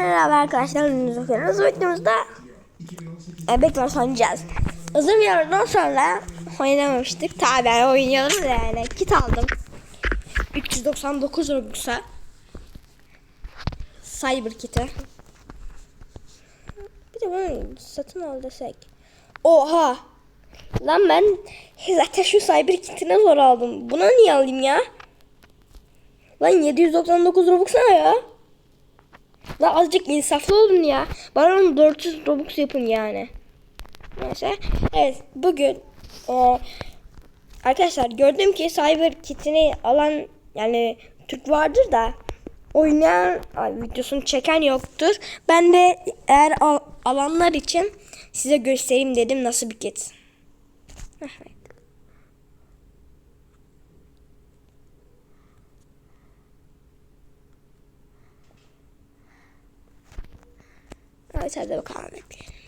Merhaba arkadaşlar, ünlü okuyoruz. Videomuzda Bekler oynayacağız. Uzun bir aradan sonra oynamamıştık. Tabi yani oynuyoruz yani. Kit aldım. 399 Robux'a. Cyber kit'i. Bir de bunu satın al desek. Oha! Lan ben zaten şu cyber kit'ine zor aldım. Buna niye alayım ya? Lan 799 Robux ne ya? Lan azıcık insaflı olun ya. Bana onu 400 Robux yapın yani. Neyse. Evet bugün e, arkadaşlar gördüm ki Cyber Kit'ini alan yani Türk vardır da oynayan ay, videosunu çeken yoktur. Ben de eğer al- alanlar için size göstereyim dedim nasıl bir kit. Evet hadi bakalım bekleyelim.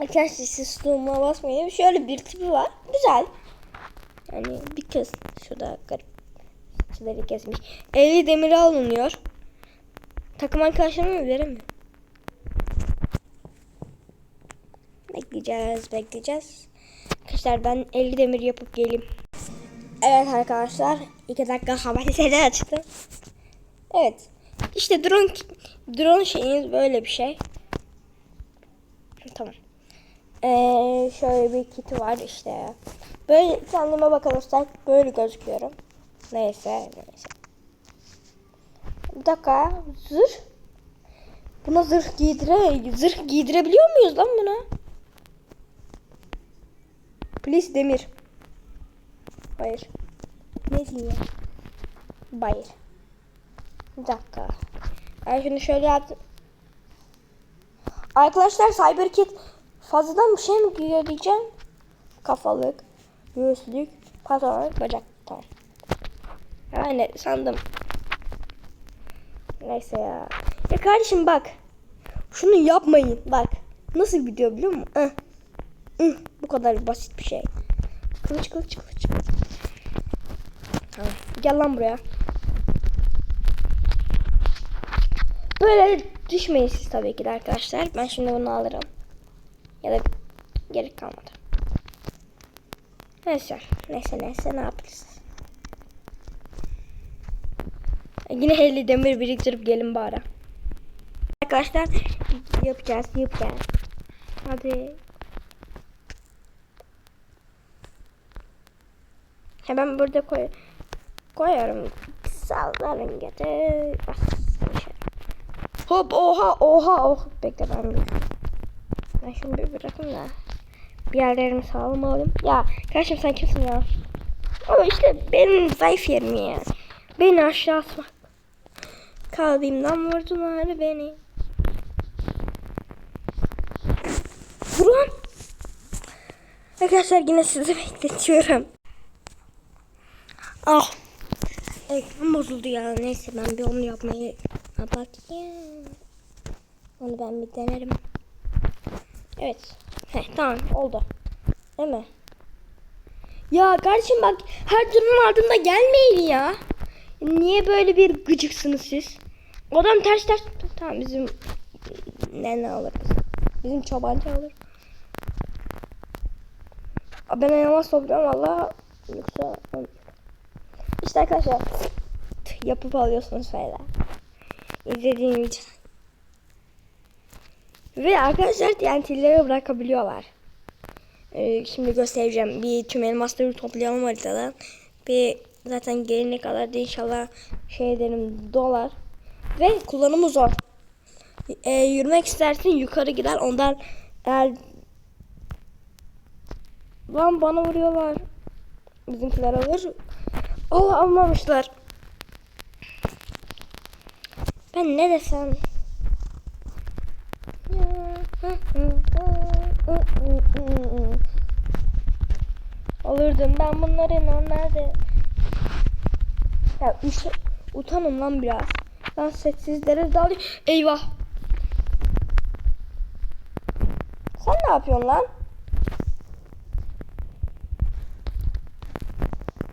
Arkadaşlar siz stoğuma basmayın. Şöyle bir tipi var. Güzel. Yani bir kız. Şurada garip. Saçları kesmiş. 50 demiri alınıyor. Takım arkadaşlarıma veremiyor. Bekleyeceğiz, bekleyeceğiz. Arkadaşlar ben 50 demir yapıp geleyim. Evet arkadaşlar 2 dakika haberleri açtım. Evet. İşte drone drone şeyiniz böyle bir şey. Tamam. Ee, şöyle bir kiti var işte. Böyle kendime bakarsak böyle gözüküyorum. Neyse neyse. Bir dakika zırh. Buna zırh giydire zırh giydirebiliyor muyuz lan buna? Please demir. Hayır. Ne diyeyim? Hayır. Bir dakika. Ben şimdi şöyle yaptım. Arkadaşlar CyberKit fazladan bir şey mi giyiyor diyeceğim. Kafalık, göğüslük, pantolon, bacak. Tamam. Yani sandım. Neyse ya. Ya kardeşim bak. Şunu yapmayın. Bak. Nasıl gidiyor biliyor musun? Ih. Ih. Bu kadar basit bir şey. Kılıç kılıç kılıç. Tamam. Gel lan buraya. Böyle düşmeyin siz tabii ki de arkadaşlar. Ben şimdi bunu alırım. Ya da gerek kalmadı. Neyse. Neyse neyse ne yapacağız? Yine 50 demir biriktirip gelin bari. Arkadaşlar yapacağız yapacağız. Hadi. Hemen burada koy koyarım. Sallarım. Bas. Hop oha oha oh. Bekle ben bir. Ben şunu bir bırakayım da. Bir yerlerimi sağlam alayım. Ya kardeşim sen kimsin ya? Ama işte benim zayıf yerim ya. Beni aşağı atmak. Kalbimden vurdular beni. Vurun. Arkadaşlar yine sizi bekletiyorum. Ah. Ekran bozuldu ya. Neyse ben bir onu yapmayı bakayım. Onu ben bir denerim. Evet. Heh, tamam oldu. Değil mi? Ya kardeşim bak her durumun ardında gelmeyin ya. Niye böyle bir gıcıksınız siz? Adam ters ters. Tamam bizim ne ne alır biz? Bizim çobancı alır. Ben elmas topluyorum valla. Yoksa işte arkadaşlar yapıp alıyorsunuz böyle. İzlediğim için. Ve arkadaşlar TNT'leri bırakabiliyorlar. Ee, şimdi göstereceğim. Bir tüm elmasları toplayalım haritadan. Bir zaten gelene kadar da inşallah şey ederim dolar. Ve kullanımı zor. Ee, yürümek istersin yukarı gider. Ondan eğer Lan bana vuruyorlar. Bizimkiler alır. Allah almamışlar. Ben ne desem? Alırdım ben bunları nerede? Ya üç, utanın lan biraz. Ben sessizlere dalayım. Eyvah. Sen ne yapıyorsun lan?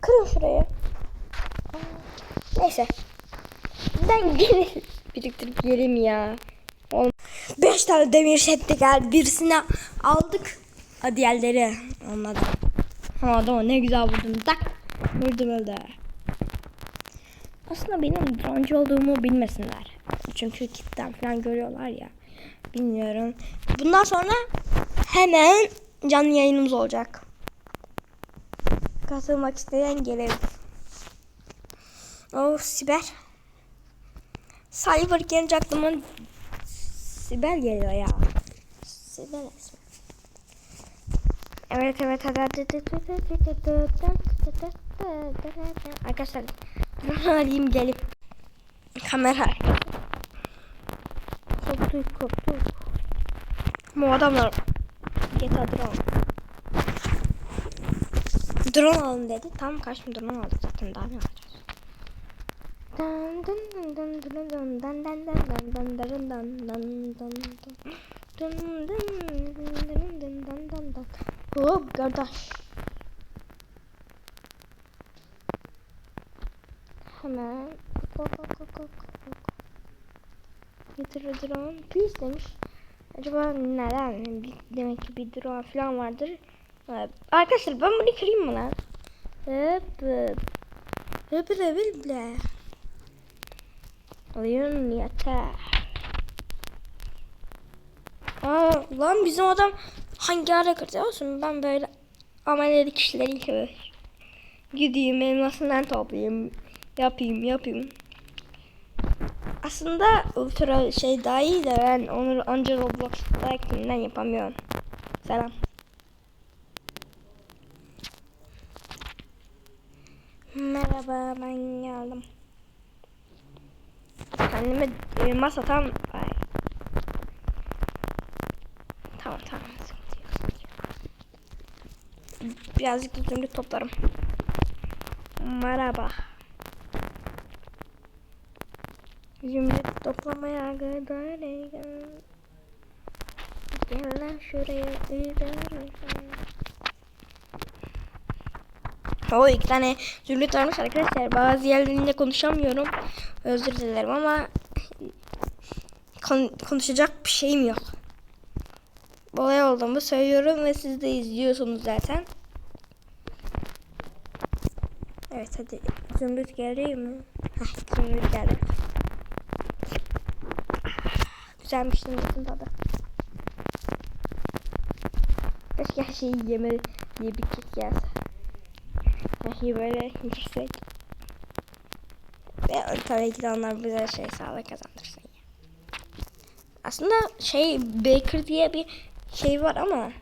Kır Kırın şurayı. Neyse. Ben gene biriktirip geleyim ya. Oğlum. Beş tane demir setti geldi. Birisini aldık. Ha, Diğerleri olmadı. Ama adama ne güzel vurdum. Tak. Vurdum öldü. Aslında benim broncu olduğumu bilmesinler. Çünkü kitten falan görüyorlar ya. Bilmiyorum. Bundan sonra hemen canlı yayınımız olacak. Katılmak isteyen gelebilir. Oh Siber. Cyber gelince aklıma Sibel geliyor ya. Sibel ismi. Evet evet hadi hadi. Arkadaşlar drone alayım gelip kamera. Koptuk koptuk. Bu adamlar GTA drone. Drone alın dedi. Tam kaç mı drone aldık zaten daha ne alacağız? Dun dun dun dun dun dun dun dun dun dun dun dun dun. Dun dun dun dun dun dun dun. Hop kardeş. Hemen kok kok kok kok. Getir drone. Please demiş. Acaba neden? Demek ki bir drone falan vardır. Arkadaşlar ben bunu kırayım mı lan? Hıp. Hıp hıp hıp hıp. Oyun yeter. Aa, lan bizim adam hangi ara kırdı olsun ben böyle ameliyalı kişileri seviyorum. Gideyim elmasından toplayayım. Yapayım yapayım. Aslında ultra şey daha iyi de ben onu anca Roblox'takinden yapamıyorum. Selam. Merhaba ben geldim. Kendime elmas atan... Ay. Tamam tamam. Birazcık zümrüt toplarım. Merhaba. Zümrüt toplamaya kadar. Gel lan şuraya gidelim. O iki tane zümrüt varmış arkadaşlar. Bazı yerlerinde konuşamıyorum. Özür dilerim ama kon- konuşacak bir şeyim yok. Olay olduğumu söylüyorum ve siz de izliyorsunuz zaten. Evet hadi zümrüt geldi mi? Heh, zümrüt geldi. Güzelmiş zümrütün tadı. Keşke her şeyi yeme diye bir kek yese. Şeyi böyle yersek. Ve tabii ki de onlar bize şey sağlık kazandırsın. Aslında şey Baker diye bir şey var ama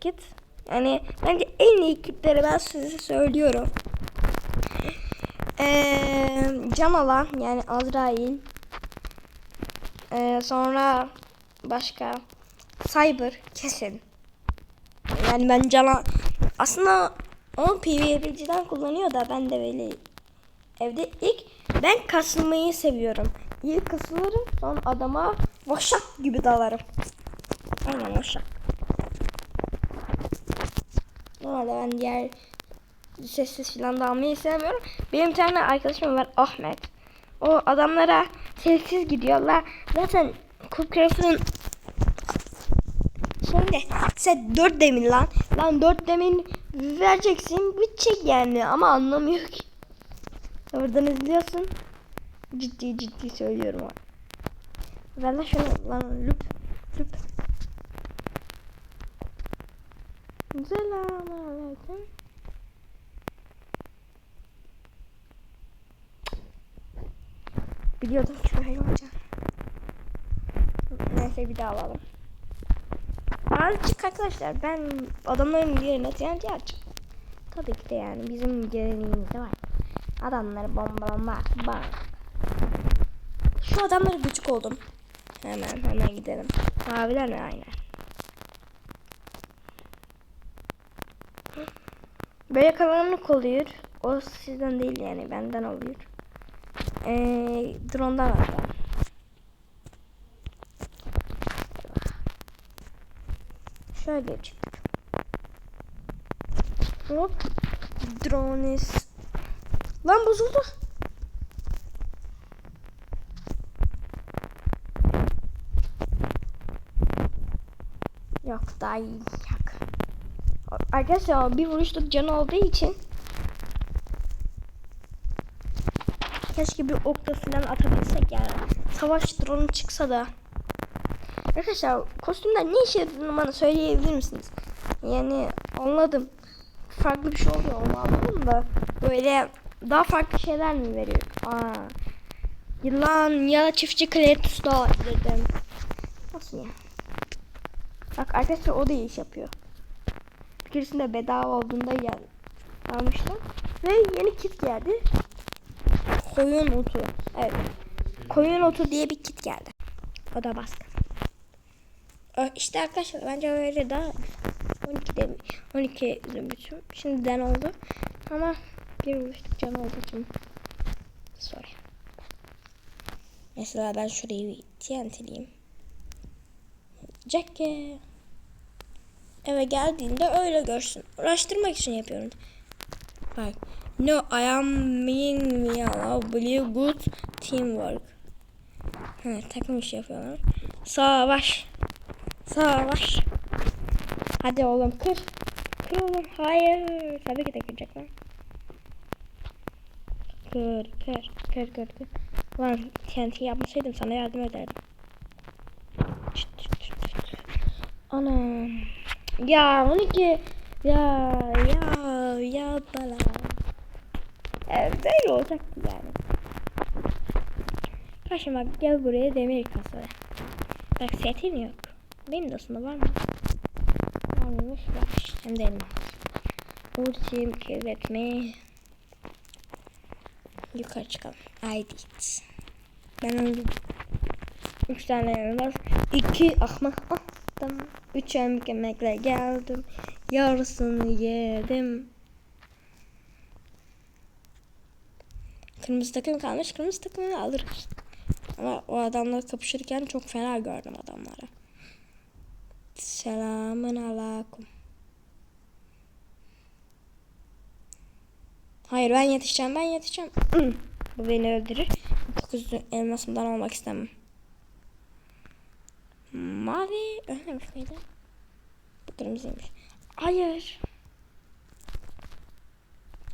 git. Yani bence en iyi kitleri ben size söylüyorum. Ee, can alan yani Azrail. Ee, sonra başka Cyber kesin. Yani ben cana aslında o PvP'ciden kullanıyor da ben de böyle evde ilk ben kasılmayı seviyorum. İlk kasılırım sonra adama vaşak gibi dalarım. Aynen vaşak. Normalde ben diğer sessiz falan dalmayı sevmiyorum. Benim tane arkadaşım var Ahmet. O adamlara sessiz gidiyorlar. Zaten Cookcraft'ın Şimdi sen dört demin lan. Lan dört demin vereceksin bitecek yani ama anlamıyor ki. Oradan izliyorsun. Ciddi ciddi söylüyorum abi. Ver lan şunu lan lüp lüp. Selamünaleyküm. Biliyordum ki böyle olacak. Neyse bir daha alalım. Azıcık arkadaşlar ben adamların yerine TNT açacağım. Tabii ki de yani bizim geleneğimizde var. Adamları bombalamak bak. Şu adamlara gıcık oldum. Hemen hemen gidelim. Maviler mi aynen. Böyle karanlık oluyor. O sizden değil yani benden oluyor. Ee, drone'dan hatta. Şöyle. Hop. drones. Lan bozuldu. Yok daha iyi. Yok. Arkadaşlar bir vuruşluk canı olduğu için keşke bir okla falan atabilsek yani. Savaş drone çıksa da. Arkadaşlar kostümden ne işe yaradığını bana söyleyebilir misiniz? Yani anladım. Farklı bir şey oluyor onu anladım da böyle daha farklı şeyler mi veriyor? Aa. Yılan ya da çiftçi Kletus da dedim. Nasıl ya? Bak arkadaşlar o da iş yapıyor. Bir keresinde bedava olduğunda gel almıştım. Ve yeni kit geldi. Koyun otu. Evet. Koyun otu diye bir kit geldi. O da baskın. İşte arkadaşlar bence öyle daha 12 değil 12 zümrütüm. Şimdiden oldu. Ama bir vuruştuk can olduğu için. Sorry. Mesela ben şurayı bir TNT'leyeyim. Jackie. Eve geldiğinde öyle görsün. Uğraştırmak için yapıyorum. Bak. No, I am being me allow believe good teamwork. Ha, takım işi yapıyorlar. Savaş. Savaş. Hadi oğlum kır. Kır oğlum. Hayır. Tabii ki de kıracaklar. Kır, kır, kır, kır, kır. Lan TNT yapmasaydım sana yardım ederdim. Çıt, çıt, çıt, çıt. Anam. Ya 12. Ya ya ya bala. Evet böyle olacaktı yani. Karşıma gel buraya demir kasa. Bak setin yok. Benim de aslında var mı? Varmış var. Hem de elma. Ultim kirletme. Yukarı çıkalım. I did. Ben öldüm. Üç tane elmas. İki ahmak. Ah, tamam. Üç elmak yemekle geldim. Yarısını yedim. Kırmızı takım kalmış. Kırmızı takımı alırız. Ama o adamla kapışırken çok fena gördüm adamları. Selamun aleyküm. Hayır ben yetişeceğim ben yetişeceğim. Bu beni öldürür. 9 elmasımdan olmak istemem. Mavi ölmemiş miydi? Bu kırmızıymış. Hayır.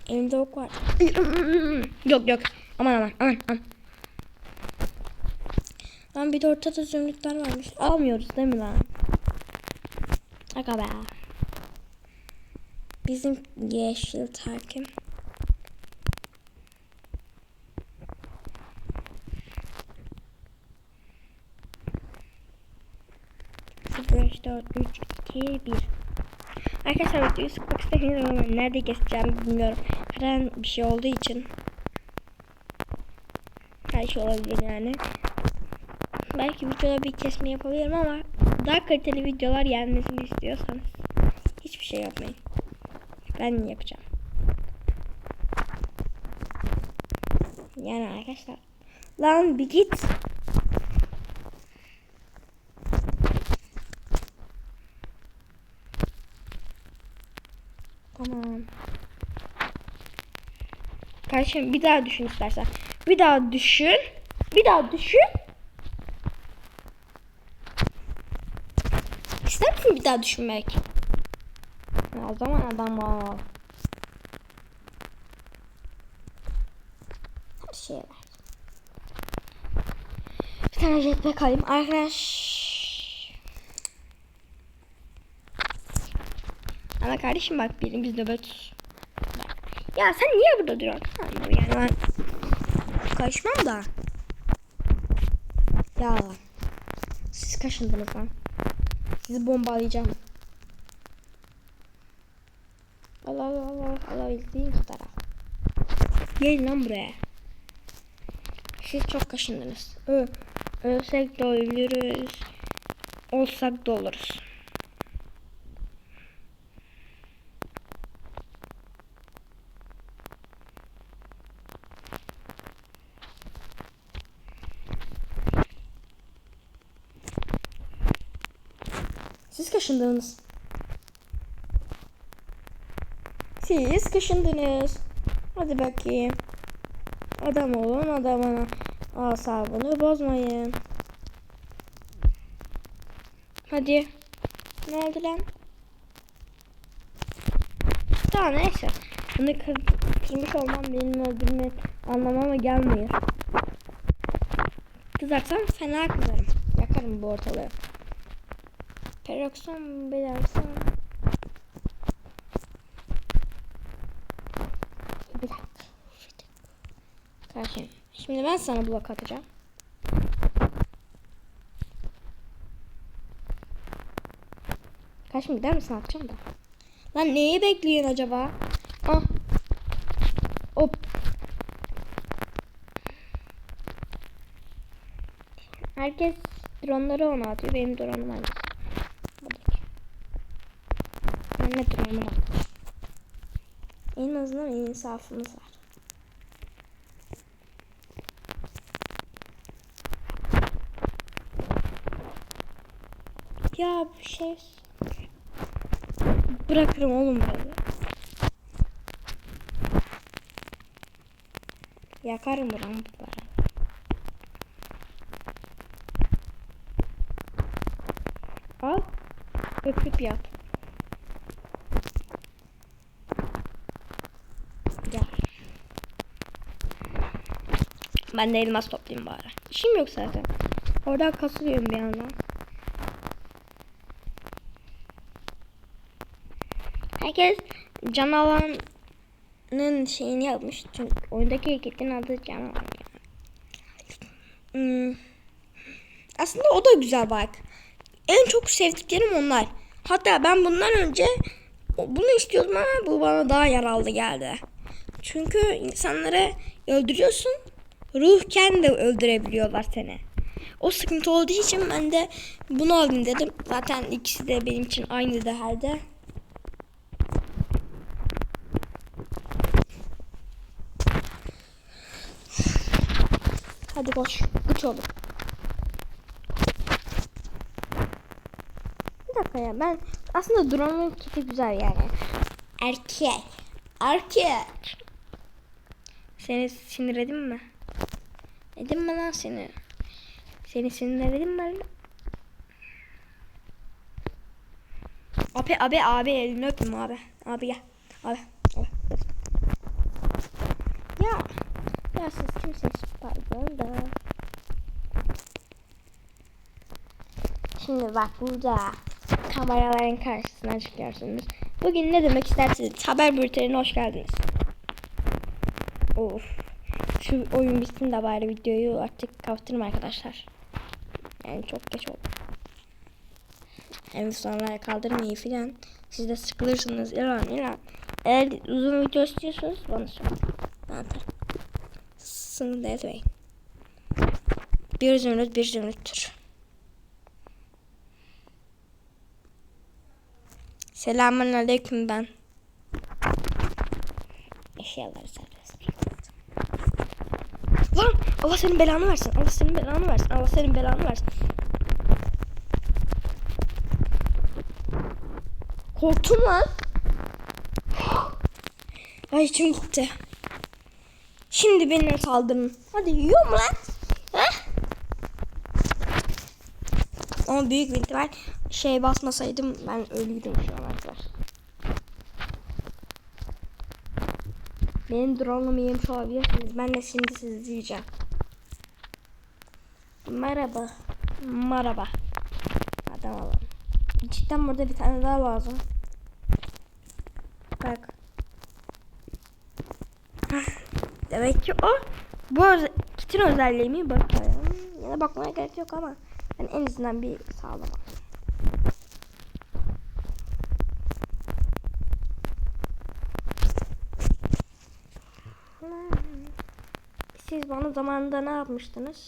Elimde ok var. yok yok. Aman aman aman aman. Lan bir de ortada zümrütler varmış. Almıyoruz değil mi lan? Aga be. Bizim yeşil takım. Beş, dört, üç, iki, bir. Arkadaşlar videoyu sıkmak istemiyorum ama nerede keseceğim bilmiyorum. Her an bir şey olduğu için. Her şey olabilir yani. Belki videoda bir kesme yapabilirim ama daha kaliteli videolar gelmesini istiyorsanız hiçbir şey yapmayın. Ben yapacağım. Yani arkadaşlar. Lan bir git. Tamam. Kardeşim bir daha düşün istersen. Bir daha düşün. Bir daha düşün. İster misin bir daha düşünmek? O zaman adam ol. Her şeye ver. Bir tane jetpack alayım. Arkadaş. Ama kardeşim bak birimiz nöbet. Ya sen niye burada duruyorsun? Yani ben karışmam da. Ya. Siz kaşındınız lan. Sizi bombalayacağım. Allah Allah Allah alabildiğin kadar al. Gelin lan buraya. Siz çok kaşındınız. Ö ölsek de ölürüz. Olsak da oluruz. Siz kaşındınız. Siz kaşındınız. Hadi bakayım. Adam olun adamına. Asabını bozmayın. Hadi. Ne oldu lan? Tamam neyse. Bunu kır, kırmış olmam benim öldürme anlamama gelmiyor. Kızarsam fena kızarım. Yakarım bu ortalığı. Peroksan belersen. Bir dakika. Şimdi ben sana blok atacağım. Kaçma gider misin atacağım da. Lan neyi bekliyorsun acaba? Ah. Hop. Herkes dronları ona atıyor. Benim drone'um hangisi? Hadi. Ben de drone'um atacağım. Azından insafımız var. Ya bir şey bırakırım oğlum böyle. Yakarım bu rampları. Al. Öpüp yap. Gel. Ben de elmas toplayayım bari. İşim yok zaten. Oradan kasılıyorum bir yandan. Herkes canavarın şeyini yapmış. Çünkü oyundaki hareketin adı canavar. Hmm. Aslında o da güzel bak. En çok sevdiklerim onlar. Hatta ben bundan önce bunu istiyordum ama bu bana daha yararlı geldi. Çünkü insanları öldürüyorsun. Ruhken de öldürebiliyorlar seni. O sıkıntı olduğu için ben de bunu alayım dedim. Zaten ikisi de benim için aynı değerde. Hadi koş. Uç oğlum. Bir dakika ya ben aslında drone'un kiti güzel yani. Erkek. Erkek. Seni sinir edin mi? Edin mi lan seni? Seni sinir edin mi lan? Abi abi abi elini öptüm abi. Abi gel. Abi. abi. Ya. Ya siz kimsiniz? Pardon da. Şimdi bak burada kameraların karşısına çıkıyorsunuz. Bugün ne demek istersiniz? Haber bültenine hoş geldiniz. Of. Şu oyun bitsin de bari videoyu artık kapatırım arkadaşlar. Yani çok geç oldu. Hem sonraya kaldırmayı filan. Siz de sıkılırsınız. İlan ilan. Eğer uzun video istiyorsanız bana söyleyin. Ben atarım. Sıkıntı etmeyin. Bir zümrüt bir zümrüttür. Selamun aleyküm ben. Eşyaları. Lan Allah senin belanı versin. Allah senin belanı versin. Allah senin belanı versin. Korktum lan. Ay içim gitti. Şimdi beni saldırın. Hadi mu lan? Ha? Ama büyük bir ihtimal şey basmasaydım ben ölüydüm şu an arkadaşlar. Benim drone'umu yemiş olabilirsiniz. Ben de şimdi sizi izleyeceğim. Merhaba. Merhaba. Adam alalım. Cidden burada bir tane daha lazım. Bak. Demek ki o bu öze kitin özelliği mi bakalım. Yine bakmaya gerek yok ama ben en azından bir sağlamam. Siz bana zamanında ne yapmıştınız?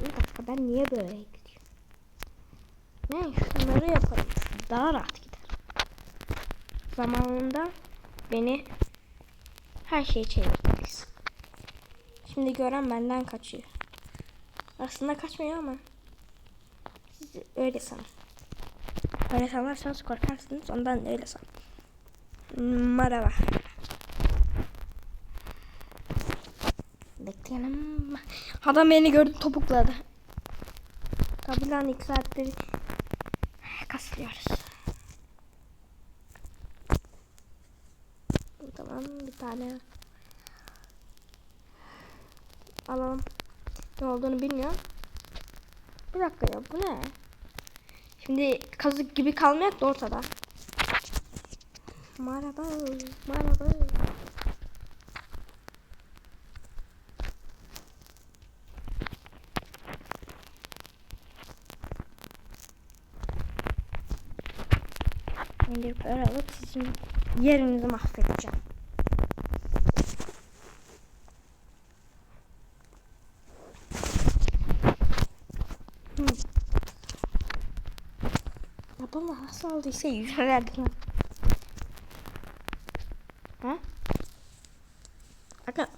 Bir dakika ben niye böyle gidiyorum? Ne şunları yapalım. Daha rahat gider. Zamanında beni her şeyi çevirdiniz. Şimdi gören benden kaçıyor. Aslında kaçmıyor ama siz öyle sanın. Öyle sanarsanız korkarsınız ondan öyle sanın. Merhaba. Bekleyelim. Adam beni gördü topukladı. Tabi lan iki saattir kasılıyoruz. Tamam bir tane alalım. Ne olduğunu bilmiyorum. Bir dakika ya bu ne? Şimdi kazık gibi kalmayak da ortada. Merhaba, merhaba. Bir para alıp sizin yerinizi mahvedeceğim. Hmm. Ya nasıl aldıysa yüz verdim. Ha? Aga,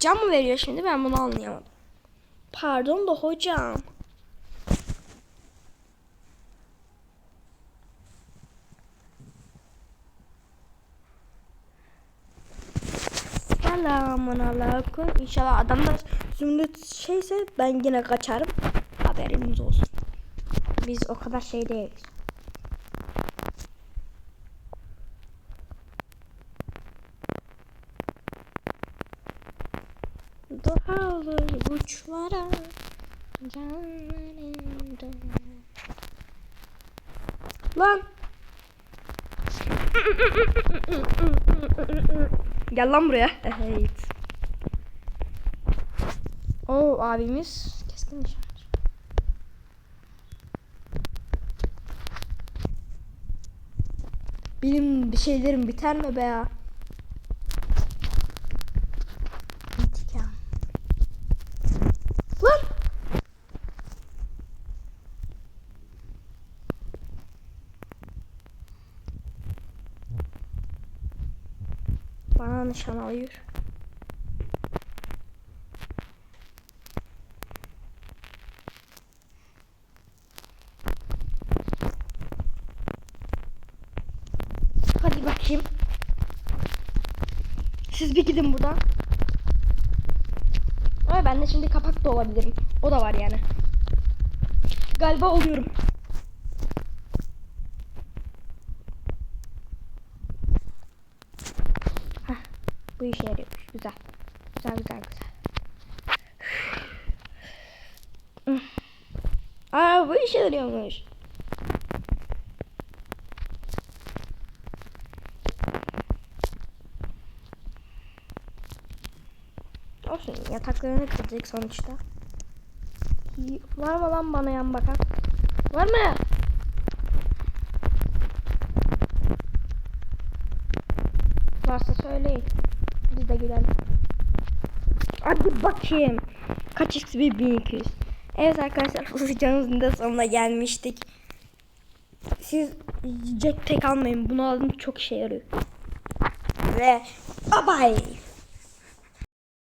cam mı veriyor şimdi ben bunu anlayamadım. Pardon da hocam. Selamun aleyküm. İnşallah adamlar zümrüt şeyse ben yine kaçarım. Haberiniz olsun. Biz o kadar şey değiliz. Duhalı uçlara canlarında. Lan. Gel lan buraya. Evet. Abimiz keskin nişancı. Benim bir şeylerim biter mi be ya? İntikam. Lan! Bana nişan alıyor. Hadi bakayım. Siz gidin buradan. Ama ben de şimdi kapak da olabilirim. O da var yani. Galiba oluyorum. Heh, bu işe yarıyormuş. Güzel. Güzel güzel güzel. Aa bu işe yarıyormuş. Olsun yataklarını kırdık sonuçta. Var mı lan bana yan bakan? Var mı? Varsa söyleyin. Biz de gülelim. Hadi bakayım. Kaç x bir 1200. Evet arkadaşlar bu videomuzun da sonuna gelmiştik. Siz yiyecek tek almayın. Bunu aldım çok işe yarıyor. Ve bye bye.